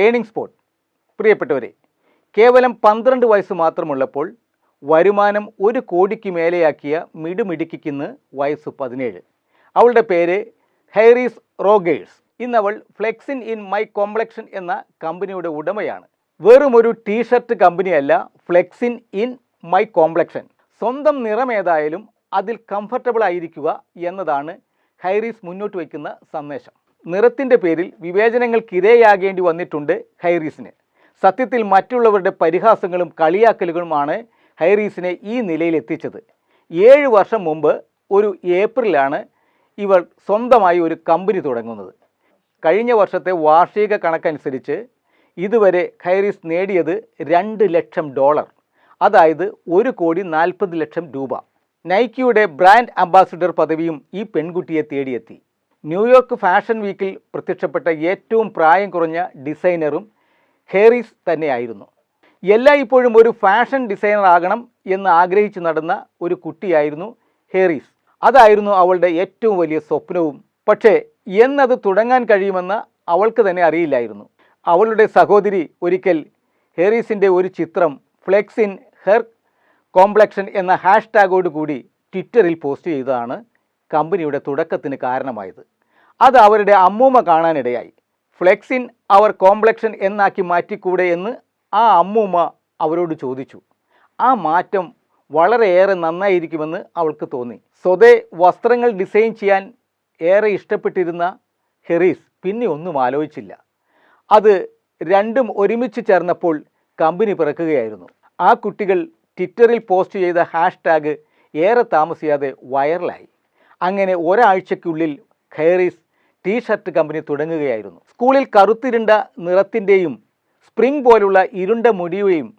Turning spot പ്രിയപ്പെട്ടവരെ കേവലം പന്ത്രണ്ട് വയസ്സ് മാത്രമുള്ളപ്പോൾ വരുമാനം ഒരു കോടിക്ക് മേലെയാക്കിയ മിടുമിടുക്കിക്കുന്ന് വയസ്സ് പതിനേഴ്. അവളുടെ പേര് ഹൈറീസ് റോഗേഴ്സ്. ഇന്നവൾ ഫ്ലെക്സിൻ ഇൻ മൈ കോംപ്ലക്ഷൻ എന്ന കമ്പനിയുടെ ഉടമയാണ്. വെറും ഒരു ടീഷർട്ട് കമ്പനിയല്ല ഫ്ലെക്സിൻ ഇൻ മൈ കോംപ്ലക്ഷൻ. സ്വന്തം നിറം ഏതായാലും അതിൽ കംഫർട്ടബിൾ ആയിരിക്കുക എന്നതാണ് ഹൈറീസ് മുന്നോട്ട് വയ്ക്കുന്ന സന്ദേശം. നിറത്തിന്റെ പേരിൽ വിവേചനങ്ങൾക്കിരയാകേണ്ടി വന്നിട്ടുണ്ട് ഹൈറീസിന്. സത്യത്തിൽ മറ്റുള്ളവരുടെ പരിഹാസങ്ങളും കളിയാക്കലുകളുമാണ് ഹൈറീസിനെ ഈ നിലയിലെത്തിച്ചത്. ഏഴ് വർഷം മുമ്പ് ഒരു ഏപ്രിലാണ് ഇവർ സ്വന്തമായി ഒരു കമ്പനി തുടങ്ങുന്നത്. കഴിഞ്ഞ വർഷത്തെ വാർഷിക കണക്കനുസരിച്ച് ഇതുവരെ ഹൈറീസ് നേടിയത് രണ്ട് ലക്ഷം ഡോളർ അതായത് ഒരു കോടി നാൽപ്പത് ലക്ഷം രൂപ. നൈക്കിയുടെ ബ്രാൻഡ് അംബാസിഡർ പദവിയും ഈ പെൺകുട്ടിയെ തേടിയെത്തി. ന്യൂയോർക്ക് ഫാഷൻ വീക്കിൽ പ്രത്യക്ഷപ്പെട്ട ഏറ്റവും പ്രായം കുറഞ്ഞ ഡിസൈനറും ഹേറീസ് തന്നെയായിരുന്നു. എല്ലാ ഇപ്പോഴും ഒരു ഫാഷൻ ഡിസൈനർ ആകണം എന്ന് ആഗ്രഹിച്ച് നടന്ന ഒരു കുട്ടിയായിരുന്നു ഹേറീസ്. അതായിരുന്നു അവളുടെ ഏറ്റവും വലിയ സ്വപ്നവും. പക്ഷേ എന്നത് തുടങ്ങാൻ കഴിയുമെന്ന് അവൾക്ക് തന്നെ അറിയില്ലായിരുന്നു. അവളുടെ സഹോദരി ഒരിക്കൽ ഹേറീസിന്റെ ഒരു ചിത്രം ഫ്ലെക്സ് ഇൻ ഹെർ കോംപ്ലക്ഷൻ എന്ന ഹാഷ്ടാഗോട് കൂടി ട്വിറ്ററിൽ പോസ്റ്റ് ചെയ്തതാണ്. കമ്പനിയുടെ തുടക്കത്തിന് കാരണമായത്. അത് അവരുടെ അമ്മൂമ്മ കാണാനിടയായി. ഫ്ലെക്സിൻ അവർ കോംപ്ലക്ഷൻ എന്നാക്കി മാറ്റിക്കൂടെ എന്ന് ആ അമ്മൂമ്മ അവരോട് ചോദിച്ചു. ആ മാറ്റം വളരെയേറെ നന്നായിരിക്കുമെന്ന് അവൾക്ക് തോന്നി. സ്വതേ വസ്ത്രങ്ങൾ ഡിസൈൻ ചെയ്യാൻ ഏറെ ഇഷ്ടപ്പെട്ടിരുന്ന ഹെറീസ് പിന്നെ ഒന്നും ആലോചിച്ചില്ല. അത് രണ്ടും ഒരുമിച്ച് ചേർന്നപ്പോൾ കമ്പനി പിറക്കുകയായിരുന്നു. ആ കുട്ടികൾ ട്വിറ്ററിൽ പോസ്റ്റ് ചെയ്ത ഹാഷ്ടാഗ് ഏറെ താമസിയാതെ വൈറലായി. അങ്ങനെ ഒരാഴ്ചയ്ക്കുള്ളിൽ ഖൈറീസ് ടീ ഷർട്ട് കമ്പനി തുടങ്ങുകയായിരുന്നു. സ്കൂളിൽ കറുത്തിരുണ്ട നിറത്തിന്റെയും സ്പ്രിംഗ് പോലുള്ള ഇരുണ്ട മുടിയുടെയും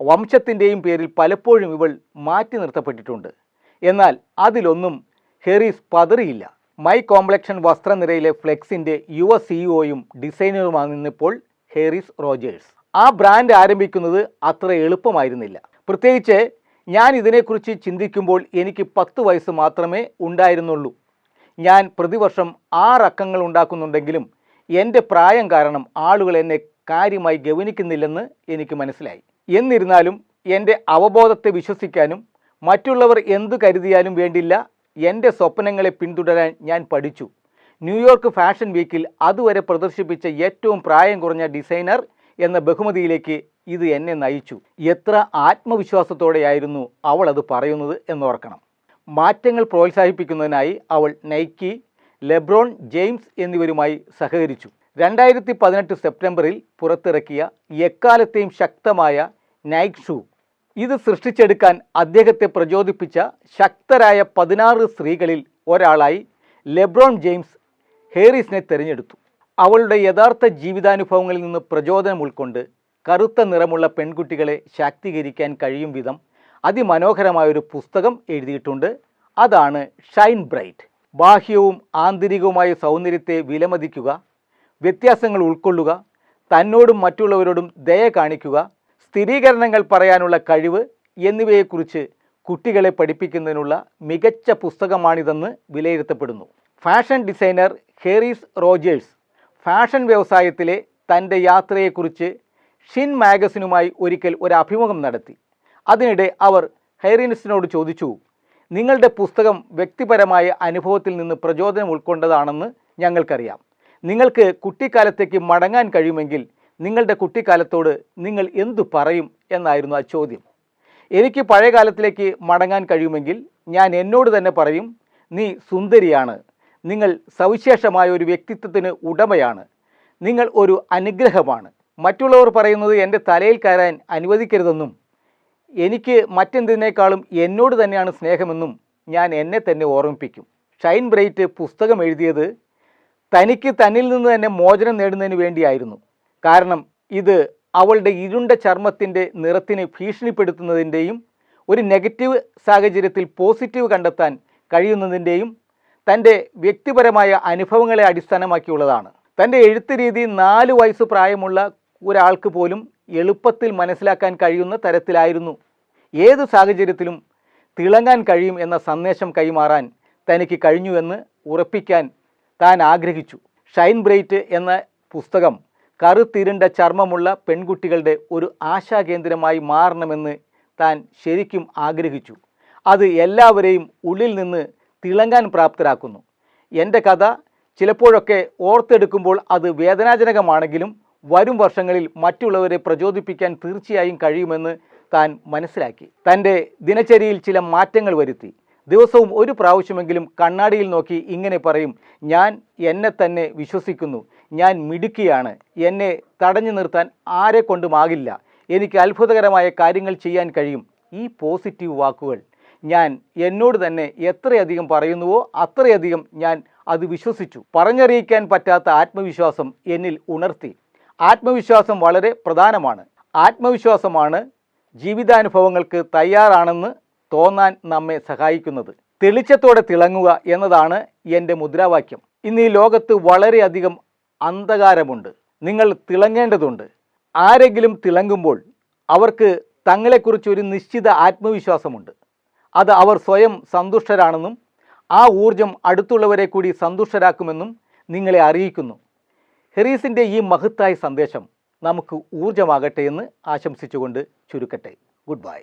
വംശത്തിന്റെയും പേരിൽ പലപ്പോഴും ഇവൾ മാറ്റി നിർത്തപ്പെട്ടിട്ടുണ്ട്. എന്നാൽ അതിലൊന്നും ഹെറീസ് പതറിയില്ല. മൈ കോംപ്ലക്ഷൻ വസ്ത്രനിരയിലെ ഫ്ലെക്സിന്റെ യുവ സിഇഒയും ഡിസൈനറുമാണ് നിന്നിപ്പോൾ ഹെറീസ് റോജേഴ്സ്. ആ ബ്രാൻഡ് ആരംഭിക്കുന്നത് അത്ര എളുപ്പമായിരുന്നില്ല. പ്രത്യേകിച്ച് ഞാൻ ഇതിനെക്കുറിച്ച് ചിന്തിക്കുമ്പോൾ എനിക്ക് പത്ത് വയസ്സ് മാത്രമേ ഉണ്ടായിരുന്നുള്ളൂ. ഞാൻ പ്രതിവർഷം ആറക്കങ്ങൾ ഉണ്ടാക്കുന്നുണ്ടെങ്കിലും എന്റെ പ്രായം കാരണം ആളുകൾ എന്നെ കാര്യമായി ഗവനിക്കുന്നില്ലെന്ന് എനിക്ക് മനസ്സിലായി. എന്നിരുന്നാലും എന്റെ അവബോധത്തെ വിശ്വസിക്കാനും മറ്റുള്ളവർ എന്ത് കരുതിയാലും വേണ്ടില്ല എന്റെ സ്വപ്നങ്ങളെ പിന്തുടരാൻ ഞാൻ പഠിച്ചു. ന്യൂയോർക്ക് ഫാഷൻ വീക്കിൽ അതുവരെ പ്രദർശിപ്പിച്ച ഏറ്റവും പ്രായം കുറഞ്ഞ ഡിസൈനർ എന്ന ബഹുമതിയിലേക്ക് ഇത് എന്നെ നയിച്ചു. എത്ര ആത്മവിശ്വാസത്തോടെയായിരുന്നു അവൾ അത് പറയുന്നത് എന്നോർക്കണം. മാറ്റങ്ങൾ പ്രോത്സാഹിപ്പിക്കുന്നതിനായി അവൾ നൈക്കി ലെബ്രോൺ ജെയിംസ് എന്നിവരുമായി സഹകരിച്ചു. രണ്ടായിരത്തി പതിനെട്ട് സെപ്റ്റംബറിൽ പുറത്തിറക്കിയ എക്കാലത്തെയും ശക്തമായ നൈക് ഷൂ. ഇത് സൃഷ്ടിച്ചെടുക്കാൻ അദ്ദേഹത്തെ പ്രചോദിപ്പിച്ച ശക്തരായ പതിനാറ് സ്ത്രീകളിൽ ഒരാളായി ലെബ്രോൺ ജെയിംസ് ഹേറിസിനെ തിരഞ്ഞെടുത്തു. അവളുടെ യഥാർത്ഥ ജീവിതാനുഭവങ്ങളിൽ നിന്ന് പ്രചോദനം ഉൾക്കൊണ്ട് കറുത്ത നിറമുള്ള പെൺകുട്ടികളെ ശാക്തീകരിക്കാൻ കഴിയും വിധം അതിമനോഹരമായൊരു പുസ്തകം എഴുതിയിട്ടുണ്ട്. അതാണ് ഷൈൻ ബ്രൈറ്റ് ബാഹ്യവും ആന്തരികവുമായ സൗന്ദര്യത്തെ വിലമതിക്കുക വ്യത്യാസങ്ങൾ ഉൾക്കൊള്ളുക തന്നോടും മറ്റുള്ളവരോടും ദയ കാണിക്കുക സ്ഥിരീകരണങ്ങൾ പറയാനുള്ള കഴിവ് എന്നിവയെക്കുറിച്ച് കുട്ടികളെ പഠിപ്പിക്കുന്നതിനുള്ള മികച്ച പുസ്തകമാണിതെന്ന് വിലയിരുത്തപ്പെടുന്നു. Fashion designer Harris Rogers fashion വ്യവസായത്തിലെ തന്റെ യാത്രയെക്കുറിച്ച് ഷിൻ മാഗസിനുമായി ഒരിക്കൽ ഒരു അഭിമുഖം നടത്തി. അതിനിടെ അവർ ഹെയറിനിസ്റ്റിനോട് ചോദിച്ചു നിങ്ങളുടെ പുസ്തകം വ്യക്തിപരമായ അനുഭവത്തിൽ നിന്ന് പ്രചോദനം ഉൾക്കൊണ്ടതാണെന്ന് ഞങ്ങൾക്കറിയാം. നിങ്ങൾക്ക് കുട്ടിക്കാലത്തേക്ക് മടങ്ങാൻ കഴിയുമെങ്കിൽ നിങ്ങളുടെ കുട്ടിക്കാലത്തോട് നിങ്ങൾ എന്തു പറയും? എന്നായിരുന്നു ആ ചോദ്യം. എനിക്ക് പഴയ കാലത്തിലേക്ക് മടങ്ങാൻ കഴിയുമെങ്കിൽ ഞാൻ എന്നോട് തന്നെ പറയും നീ സുന്ദരിയാണ്. നിങ്ങൾ സവിശേഷമായ ഒരു വ്യക്തിത്വത്തിന് ഉടമയാണ്. നിങ്ങൾ ഒരു അനുഗ്രഹമാണ്. മറ്റുള്ളവർ പറയുന്നത് എന്റെ തലയിൽ കയറാൻ അനുവദിക്കരുതെന്നും എനിക്ക് മറ്റെന്തിനേക്കാളും എന്നോട് തന്നെയാണ് സ്നേഹമെന്നും ഞാൻ എന്നെ തന്നെ ഓർമ്മിപ്പിക്കും. ഷൈൻ ബ്രൈറ്റ് പുസ്തകം എഴുതിയത് തനിക്ക് തന്നിൽ നിന്ന് തന്നെ മോചനം നേടുന്നതിന് വേണ്ടിയായിരുന്നു. കാരണം ഇത് അവളുടെ ഇരുണ്ട ചർമ്മത്തിന്റെ നിറത്തിന് ഭീഷണിപ്പെടുത്തുന്നതിന്റെയും ഒരു നെഗറ്റീവ് സാഹചര്യത്തിൽ പോസിറ്റീവ് കണ്ടെത്താൻ കഴിയുന്നതിന്റെയും തന്റെ വ്യക്തിപരമായ അനുഭവങ്ങളെ അടിസ്ഥാനമാക്കിയുള്ളതാണ്. തന്റെ എഴുത്ത് രീതി നാല് വയസ്സ് പ്രായമുള്ള ഒരാൾക്ക് പോലും എളുപ്പത്തിൽ മനസ്സിലാക്കാൻ കഴിയുന്ന തരത്തിലായിരുന്നു. ഏത് സാഹചര്യത്തിലും തിളങ്ങാൻ കഴിയും എന്ന സന്ദേശം കൈമാറാൻ തനിക്ക് കഴിഞ്ഞുവെന്ന് ഉറപ്പിക്കാൻ താൻ ആഗ്രഹിച്ചു. ഷൈൻ ബ്രൈറ്റ് എന്ന പുസ്തകം കറുത്തിരുണ്ട ചർമ്മമുള്ള പെൺകുട്ടികളുടെ ഒരു ആശാകേന്ദ്രമായി മാറണമെന്ന് താൻ ശരിക്കും ആഗ്രഹിച്ചു. അത് എല്ലാവരെയും ഉള്ളിൽ നിന്ന് തിളങ്ങാൻ പ്രാപ്തരാക്കുന്നു. എന്റെ കഥ ചിലപ്പോഴൊക്കെ ഓർത്തെടുക്കുമ്പോൾ അത് വേദനാജനകമാണെങ്കിലും വരും വർഷങ്ങളിൽ മറ്റുള്ളവരെ പ്രചോദിപ്പിക്കാൻ തീർച്ചയായും കഴിയുമെന്ന് താൻ മനസ്സിലാക്കി. തന്റെ ദിനചര്യയിൽ ചില മാറ്റങ്ങൾ വരുത്തി. ദിവസവും ഒരു പ്രാവശ്യമെങ്കിലും കണ്ണാടിയിൽ നോക്കി ഇങ്ങനെ പറയും ഞാൻ എന്നെ തന്നെ വിശ്വസിക്കുന്നു. ഞാൻ മിടുക്കിയാണ്. എന്നെ തടഞ്ഞു നിർത്താൻ ആരെ കൊണ്ടുമാകില്ല എനിക്ക് അത്ഭുതകരമായ കാര്യങ്ങൾ ചെയ്യാൻ കഴിയും. ഈ പോസിറ്റീവ് വാക്കുകൾ ഞാൻ എന്നോട് തന്നെ എത്രയധികം പറയുന്നുവോ അത്രയധികം ഞാൻ അത് വിശ്വസിച്ചു. പറഞ്ഞറിയിക്കാൻ പറ്റാത്ത ആത്മവിശ്വാസം എന്നിൽ ഉണർത്തി. ആത്മവിശ്വാസം വളരെ പ്രധാനമാണ്. ആത്മവിശ്വാസമാണ് ജീവിതാനുഭവങ്ങൾക്ക് തയ്യാറാണെന്ന് തോന്നാൻ നമ്മെ സഹായിക്കുന്നത്. തെളിച്ചത്തോടെ തിളങ്ങുക എന്നതാണ് എന്റെ മുദ്രാവാക്യം. ഇന്ന് ഈ ലോകത്ത് വളരെയധികം അന്ധകാരമുണ്ട്. നിങ്ങൾ തിളങ്ങേണ്ടതുണ്ട്. ആരെങ്കിലും തിളങ്ങുമ്പോൾ അവർക്ക് തങ്ങളെക്കുറിച്ച് ഒരു നിശ്ചിത ആത്മവിശ്വാസമുണ്ട്. അത് അവർ സ്വയം സന്തുഷ്ടരാണെന്നും ആ ഊർജം അടുത്തുള്ളവരെ കൂടി സന്തുഷ്ടരാക്കുമെന്നും നിങ്ങളെ അറിയിക്കുന്നു. ഹെറീസിന്റെ ഈ മഹത്തായ സന്ദേശം നമുക്ക് ഊർജമാകട്ടെ എന്ന് ആശംസിച്ചുകൊണ്ട് ചുരുക്കട്ടെ. Good bye.